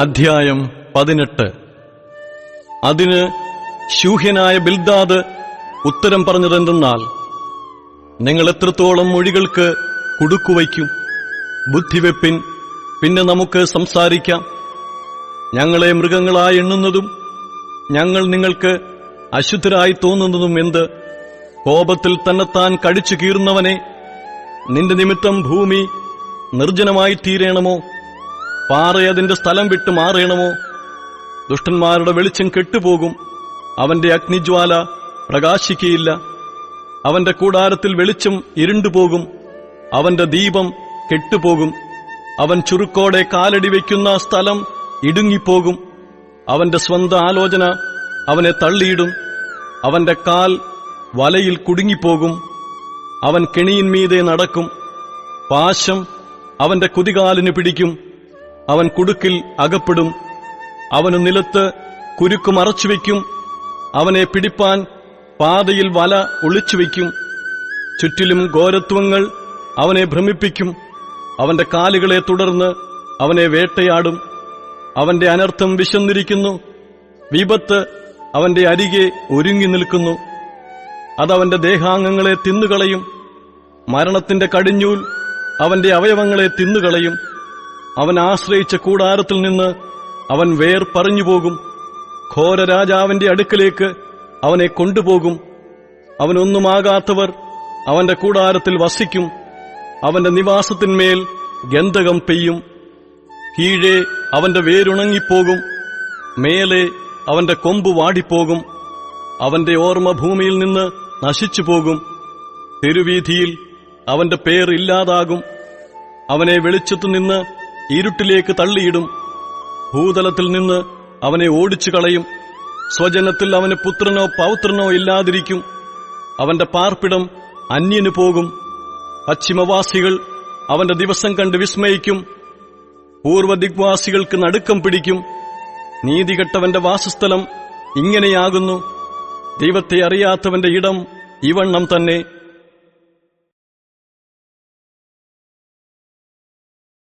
അധ്യായം പതിനെട്ട്. അതിന് ശൂഹ്യനായ ബിൽദാദ് ഉത്തരം പറഞ്ഞതെന്തെന്നാൽ നിങ്ങൾ എത്രത്തോളം മൊഴികൾക്ക് കുടുക്കുവയ്ക്കും ബുദ്ധിവെപ്പിൻ പിന്നെ നമുക്ക് സംസാരിക്കാം. ഞങ്ങളെ മൃഗങ്ങളായി എണ്ണുന്നതും ഞങ്ങൾ നിങ്ങൾക്ക് അശുദ്ധരായി തോന്നുന്നതും എന്ത്? കോപത്തിൽ തന്നെത്താൻ കടിച്ചു കീറുന്നവനെ നിന്റെ നിമിത്തം ഭൂമി നിർജനമായി തീരേണമോ പാറ അതിന്റെ സ്ഥലം വിട്ട് മാറിയണമോ ദുഷ്ടന്മാരുടെ വെളിച്ചം കെട്ടുപോകും. അവന്റെ അഗ്നിജ്വാല പ്രകാശിക്കയില്ല. അവന്റെ കൂടാരത്തിൽ വെളിച്ചം ഇരുണ്ടുപോകും. അവന്റെ ദീപം കെട്ടുപോകും. അവൻ ചുരുക്കോടെ കാലടി വയ്ക്കുന്ന സ്ഥലം ഇടുങ്ങിപ്പോകും. അവന്റെ സ്വന്തം ആലോചന അവനെ തള്ളിയിടും. അവന്റെ കാൽ വലയിൽ കുടുങ്ങിപ്പോകും. അവൻ കെണിയിന്മീതെ നടക്കും. പാശം അവന്റെ കുതികാലിന് പിടിക്കും. അവൻ കുടുക്കിൽ അകപ്പെടും. അവന് നിലത്ത് കുരുക്ക് മറച്ചുവെക്കും അവനെ പിടിപ്പാൻ പാതയിൽ വല ഒളിച്ചുവെക്കും ചുറ്റിലും ഘോരത്വങ്ങൾ അവനെ ഭ്രമിപ്പിക്കും. അവന്റെ കാലുകളെ തുടർന്ന് അവനെ വേട്ടയാടും. അവന്റെ അനർത്ഥം വിശന്നിരിക്കുന്നു. വിപത്ത് അവന്റെ അരികെ ഒരുങ്ങി നിൽക്കുന്നു. അതവന്റെ ദേഹാംഗങ്ങളെ തിന്നുകളയും. മരണത്തിന്റെ കടിഞ്ഞൂൽ അവന്റെ അവയവങ്ങളെ തിന്നുകളയും. അവൻ ആശ്രയിച്ച കൂടാരത്തിൽ നിന്ന് അവൻ വേർ പറഞ്ഞുപോകും ഘോര രാജാവിന്റെ അടുക്കലേക്ക് അവനെ കൊണ്ടുപോകും. അവനൊന്നുമാകാത്തവർ അവന്റെ കൂടാരത്തിൽ വസിക്കും. അവന്റെ നിവാസത്തിന്മേൽ ഗന്ധകം പെയ്യും. കീഴെ അവന്റെ വേരുണങ്ങിപ്പോകും. മേലെ അവന്റെ കൊമ്പ് വാടിപ്പോകും. അവന്റെ ഓർമ്മ ഭൂമിയിൽ നിന്ന് നശിച്ചു പോകും തെരുവീഥിയിൽ അവന്റെ പേർ ഇല്ലാതാകും. അവനെ വെളിച്ചത്തു നിന്ന് ഇരുട്ടിലേക്ക് തള്ളിയിടും. ഭൂതലത്തിൽ നിന്ന് അവനെ ഓടിച്ചു കളയും. സ്വജനത്തിൽ അവന് പുത്രനോ പൗത്രനോ ഇല്ലാതിരിക്കും. അവന്റെ പാർപ്പിടം അന്യനു പോകും. പശ്ചിമവാസികൾ അവന്റെ ദിവസം കണ്ട് വിസ്മയിക്കും. പൂർവദിഗ്വാസികൾക്ക് നടുക്കം പിടിക്കും. നീതികെട്ടവന്റെ വാസസ്ഥലം ഇങ്ങനെയാകുന്നു. ദൈവത്തെ അറിയാത്തവന്റെ ഇടം ഇവണ്ണം തന്നെ.